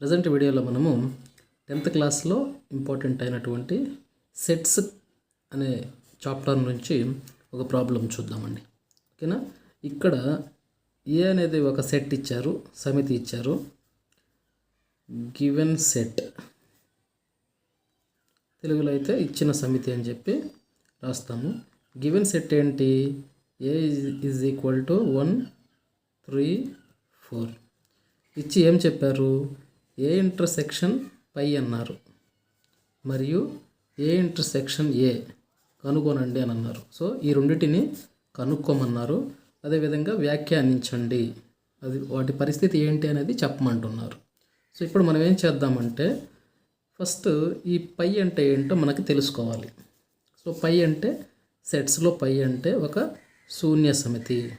Present వీడియోలో మనము tenth క్లాస్లో ఇంపార్టెంట్ అయినటువంటి సెట్స్ అనే చాప్టర్ నుంచి ఒక ప్రాబ్లం చూద్దామండి. ఓకేనా? ఇక్కడ ఏ అనేది ఒక సెట్ ఇచ్చారు సమితి ఇచ్చారు. Given set. తెలుగులో అయితే ఇచ్చిన సమితి అని చెప్పి రాస్తాము. గివెన్ సెట్ ఏంటి? A is equal to one three four ఇచ్చి ఏం చెప్పారు? ఏ ఇంటర్సెక్షన్ పై అన్నారు. మరియు ఏ ఇంటర్సెక్షన్ ఏ కనుగొనండి అని అన్నారు. సో ఈ రెండింటిని కనుక్కోమన్నారు. అదేవిధంగా వ్యాఖ్యానించండి. అది వాటి పరిస్థితి ఏంటి అనేది చెప్పమంటున్నారు. సో ఇప్పుడు మనం ఏం చేద్దామంటే ఫస్ట్ ఈ పై అంటే ఏంటో మనకు తెలుసుకోవాలి. సో పై అంటే సెట్స్లో పై అంటే ఒక శూన్య సమితి.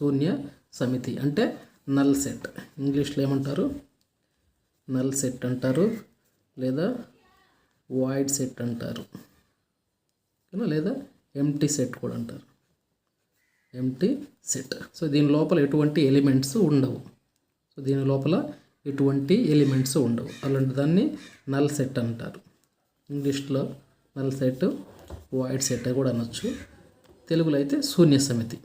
శూన్య సమితి అంటే నల్ సెట్ ఇంగ్లీష్లో ఏమంటారు? నల్ సెట్ అంటారు లేదా వాయిడ్ సెట్ అంటారు. ఓకేనా? లేదా ఎంటీ సెట్ కూడా అంటారు. ఎంటీ సెట్ సో దీని లోపల ఎటువంటి ఎలిమెంట్స్ ఉండవు. సో దీని లోపల ఎటువంటి ఎలిమెంట్స్ ఉండవు. అలాంటి దాన్ని నల్ సెట్ అంటారు. ఇంగ్లీష్లో నల్ సెట్ వాయిడ్ సెట్ కూడా అనొచ్చు. తెలుగులో అయితే శూన్య సమితి.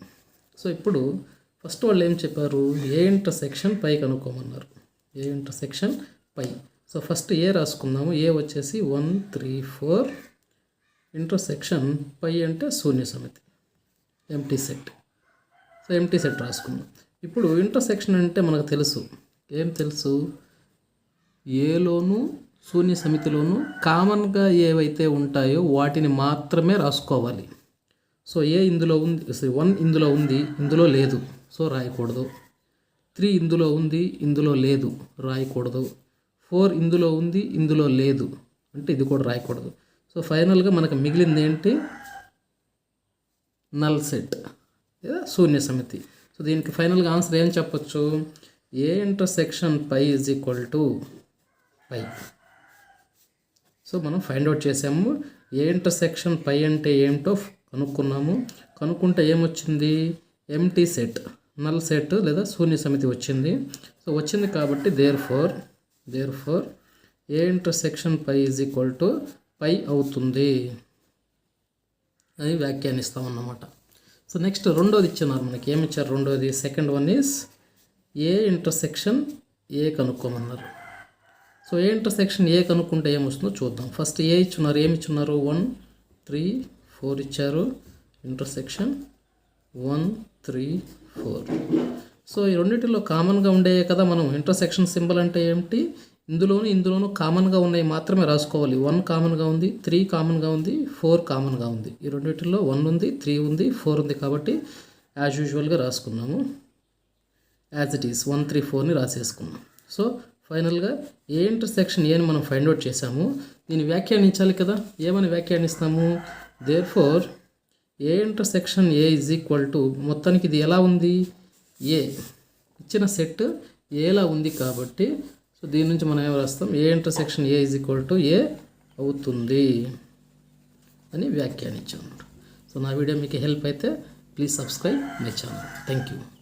సో ఇప్పుడు ఫస్ట్ వాళ్ళు ఏం చెప్పారు? A intersection phi కనుక్కోమన్నారు A intersection phi. So first A రాసుకుందాము. A వచ్చేసి one three four intersection phi అంటే శూన్య సమితి. Empty set so empty set రాసుకుందాం. ఇప్పుడు ఇంటర్సెక్షన్ అంటే మనకు తెలుసు. ఏం తెలుసు? ఏలోను శూన్య సమితిలోను కామన్గా ఏవైతే ఉంటాయో వాటిని మాత్రమే రాసుకోవాలి. సో ఏ ఇందులో ఉంది. వన్ ఇందులో ఉంది ఇందులో లేదు. సో రాయకూడదు. త్రీ ఇందులో ఉంది ఇందులో లేదు. రాయకూడదు. ఫోర్ ఇందులో ఉంది ఇందులో లేదు అంటే ఇది కూడా రాయకూడదు. సో ఫైనల్గా మనకు మిగిలింది ఏంటి? Null set. లేదా శూన్య సమితి. సో దీనికి ఫైనల్గా ఆన్సర్ ఏం చెప్పచ్చు? A intersection phi is equal to phi? So మనం ఫైండ్ అవుట్ చేసాము. ఏ ఇంటర్సెక్షన్ పై అంటే ఏమిటో కనుక్కున్నాము. కనుక్కుంటే ఏమొచ్చింది? Empty set. నల్ సెట్ లేదా శూన్య సమితి వచ్చింది. సో వచ్చింది కాబట్టి therefore therefore A intersection phi is equal to phi అవుతుంది అని వ్యాఖ్యానిస్తామన్నమాట సో నెక్స్ట్ రెండోది ఇచ్చినారు మనకి. ఏమి ఇచ్చారు రెండోది? Second one is A intersection A కనుక్కోమన్నారు. So A intersection A కనుక్కుంటే ఏమొస్తుందో చూద్దాం. ఫస్ట్ ఏ ఇచ్చున్నారు ఏమి ఇచ్చున్నారు వన్ త్రీ ఫోర్ ఇచ్చారు. Intersection one three four so ఈ రెండింటిలో కామన్గా ఉండే కదా మనం ఇంటర్సెక్షన్ సింబల్ అంటే ఏమిటి? ఇందులోను ఇందులోను కామన్గా ఉన్నాయి మాత్రమే రాసుకోవాలి. వన్ కామన్గా ఉంది త్రీ కామన్గా ఉంది ఫోర్ కామన్గా ఉంది. ఈ రెండింటిలో వన్ ఉంది త్రీ ఉంది ఫోర్ ఉంది కాబట్టి యాజ్ యూజువల్గా రాసుకున్నాము. As it is one three ఫోర్ని రాసేసుకున్నాం. సో ఫైనల్గా ఏ ఇంటర్సెక్షన్ ఏని మనం ఫైండ్ అవుట్ చేసాము దీన్ని వ్యాఖ్యానించాలి కదా. ఏమని వ్యాఖ్యానిస్తాము? Therefore A intersection A is equal to మొత్తానికి ఇది ఎలా ఉంది? ఏ ఇచ్చిన సెట్ ఏలా ఉంది కాబట్టి సో దీని నుంచి మనం ఏం రాస్తాం? A intersection A is equal to A అవుతుంది అని వ్యాఖ్యానించాం సో నా వీడియో మీకు హెల్ప్ అయితే please subscribe my channel thank you